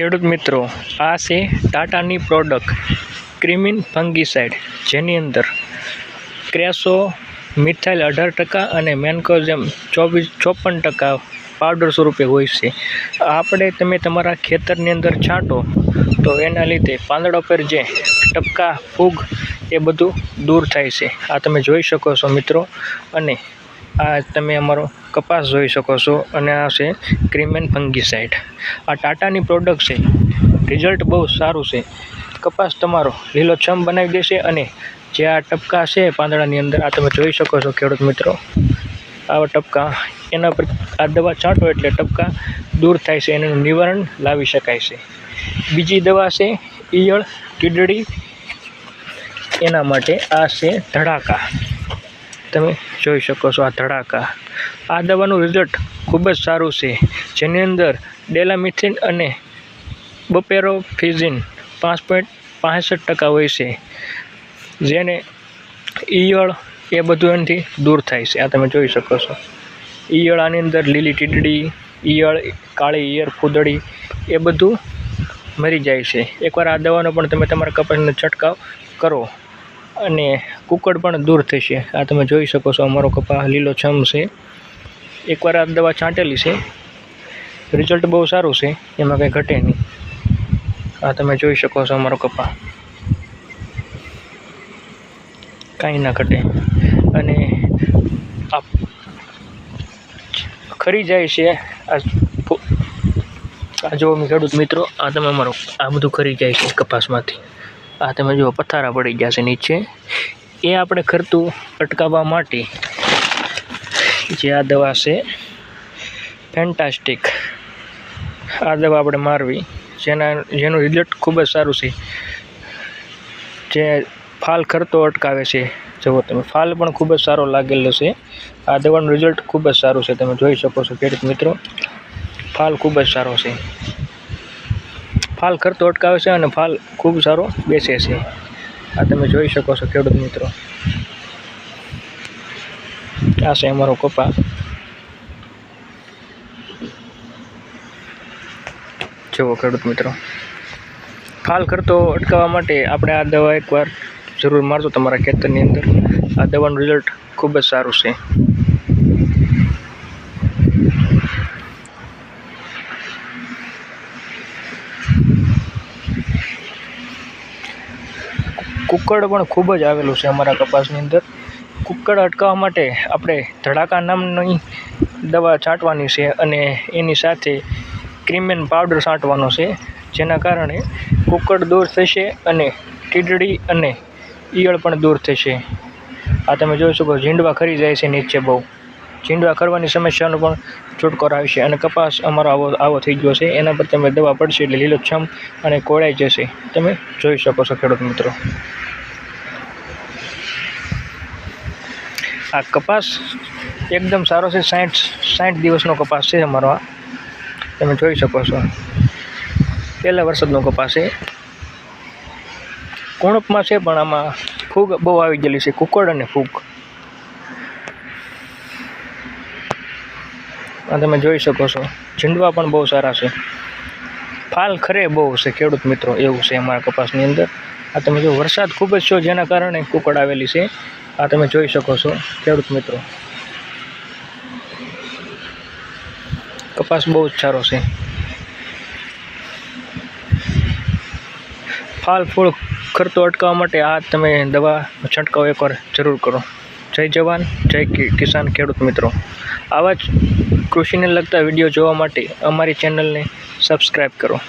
ખેડૂત મિત્રો, આ છે ટાટાની પ્રોડક્ટ ક્રિમિન ફંગીસાઇડ, જેની અંદર ક્રેસો, મિથાઇલ અઢાર ટકા અને મેન્કોઝેમ ચોવીસ, ચોપન ટકા પાવડર સ્વરૂપે હોય છે. આપણે તમે તમારા ખેતરની અંદર છાંટો, તો એના લીધે પાંદડા પર જે ટપકા, ફૂગ એ બધું દૂર થાય છે. આ તમે જોઈ શકો છો મિત્રો. અને આ તમે અમારો કપાસ જોઈ શકો છો અને આ છે ક્રીમેન ફંગીસાઇડ આ ટાટાની પ્રોડક્ટ છે. રિઝલ્ટ બહુ સારું છે. કપાસ તમારો લીલોછમ બનાવી દેશે અને જે આ ટપકા છે પાંદડાની અંદર, આ તમે જોઈ શકો છો ખેડૂત મિત્રો. આવા ટપકા એના પર આ દવા છાંટો એટલે ટપકા દૂર થાય છે એનું નિવારણ લાવી શકાય છે. બીજી દવા છે ઈયળ, કીડડી. એના માટે આ છે ધડાકા. તમે જોઈ શકો છો આ ધડાકા. આ દવાનું રિઝલ્ટ ખૂબ જ સારું છે. જેની અંદર ડેલામિથિન અને બપેરોફિઝિન પાંચ પોઈન્ટ પાસઠ ટકા હોય છે. જેને ઈયળ એ બધું એનાથી દૂર થાય છે. આ તમે જોઈ શકો છો. ઈયળ આની અંદર લીલી ટીડડી, ઈયળ કાળી, ઈયળ ફૂદડી એ બધું મરી જાય છે. એકવાર આ દવાનો પણ તમે તમારા કપાસનો છંટકાવ કરો. અને કુકડ પણ દૂર થશે. આ તમે જોઈ શકો છો, અમારો કપા લીલો છમ છે. એકવાર આ દવા છાંટેલી છે. રિઝલ્ટ બહુ સારું છે, એમાં કંઈ ઘટે નહીં. આ તમે જોઈ શકો છો, અમારો કપા. કાંઈ ના ઘટે. અને આ ખરી જાય છે, આ જો ખેડૂત મિત્રો, આ તમે અમારો, આ બધું ખરી જાય છે કપાસમાંથી. આ તમે જુઓ, પથારા પડી ગયા છે નીચે. એ આપણે ખરતું અટકાવવા માટે જે આ દવા છે ફેન્ટાસ્ટિક આ દવા આપણે મારવી. જેના, જેનું રિઝલ્ટ ખૂબ જ સારું છે. જે ફાલ ખરતો અટકાવે છે. જુઓ તમે, ફાલ પણ ખૂબ જ સારો લાગેલો છે. આ દવાનું રિઝલ્ટ ખૂબ જ સારું છે. તમે જોઈ શકો છો, ખેડૂત મિત્રો. ફાલ ખૂબ જ સારો છે. ફાલ ખરતો અટકાવે છે અને ફાલ ખૂબ સારો બેસે છે. આ તમે જોઈ શકો છો ખેડૂત મિત્રો. આ છે અમારો કપા. જુઓ ખેડૂત મિત્રો. ફાલ ખરતો અટકાવવા માટે આપણે આ દવા એકવાર જરૂર મારજો તમારા ખેતરની અંદર. આ દવાનું રિઝલ્ટ ખૂબ જ સારું છે. કુક્કડ પણ ખૂબ જ આવેલું છે અમારા કપાસની અંદર. કુકડ અટકાવવા માટે આપણે ધડાકા નામની દવા છાંટવાની છે અને એની સાથે ક્રીમેન પાવડર છાંટવાનો છે, જેના કારણે કુકડ દૂર થશે અને ટીડડી અને ઈયળ પણ દૂર થશે. આ તમે જોઈ શકો ઝીંડવા ખરી જાય છે નીચે બહુ. ઝીંડવા કરવાની સમસ્યાનો પણ છુટકારો આવશે અને કપાસ અમારો આવો આવો થઈ ગયો છે. એના પર તમે દવા પડશે એટલે લીલોછમ અને કોળાઈ જશે. તમે જોઈ શકો છો ખેડૂત મિત્રો. આ કપાસ એકદમ સારો છે. સાઠ સાઠ દિવસનો કપાસ છે અમારો આ. તમે જોઈ શકો છો. પહેલા વરસાદનો કપાસ છે. કુણપમાં છે પણ આમાં ફૂગ બહુ આવી ગયેલી છે. કુકડ અને ફૂગ. તમે જોઈ શકો છો. ઝીંડવા પણ બહુ સારા છે. ફાલ ખરે બહુ છે, ખેડૂત મિત્રો, એવું છે અમારા કપાસની અંદર. આ તમે જો વરસાદ ખૂબ જ છો, જેના કારણે કુકડ આવેલી છે. આ તમે જોઈ શકો છો, ખેડૂત મિત્રો. કપાસ બહુ જ સારો છે. ફાલ ફૂલ ખરતો અટકાવવા માટે આ તમે દવા છંટકાવ એકવાર જરૂર કરો. જય જવાન, જય કિસાન ખેડૂત મિત્રો. આવા જ કૃષિને લગતા વીડિયો જોવા માટે અમારી ચેનલને સબસ્ક્રાઈબ કરો.